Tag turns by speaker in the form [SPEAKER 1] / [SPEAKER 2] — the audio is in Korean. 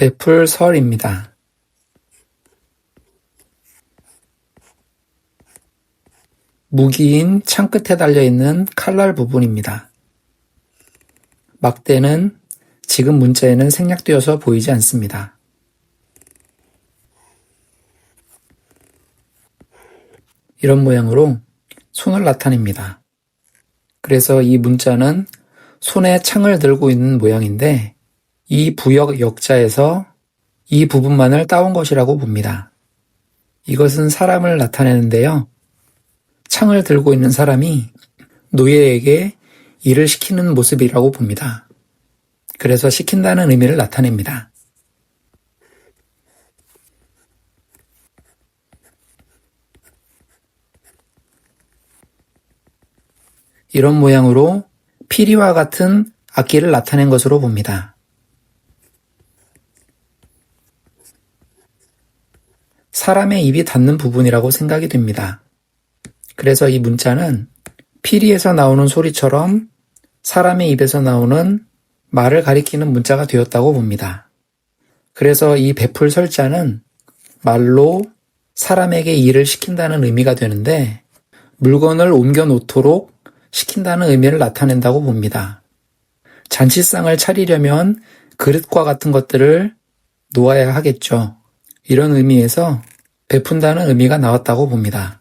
[SPEAKER 1] 베풀 설입니다. 무기인 창끝에 달려있는 칼날 부분입니다. 막대는 지금 문자에는 생략되어서 보이지 않습니다. 이런 모양으로 손을 나타냅니다. 그래서 이 문자는 손에 창을 들고 있는 모양인데 이 부역 역자에서 이 부분만을 따온 것이라고 봅니다. 이것은 사람을 나타내는데요. 창을 들고 있는 사람이 노예에게 일을 시키는 모습이라고 봅니다. 그래서 시킨다는 의미를 나타냅니다. 이런 모양으로 피리와 같은 악기를 나타낸 것으로 봅니다. 사람의 입이 닿는 부분이라고 생각이 됩니다. 그래서 이 문자는 피리에서 나오는 소리처럼 사람의 입에서 나오는 말을 가리키는 문자가 되었다고 봅니다. 그래서 이 베풀 설자는 말로 사람에게 일을 시킨다는 의미가 되는데 물건을 옮겨 놓도록 시킨다는 의미를 나타낸다고 봅니다. 잔치상을 차리려면 그릇과 같은 것들을 놓아야 하겠죠. 이런 의미에서 베푼다는 의미가 나왔다고 봅니다.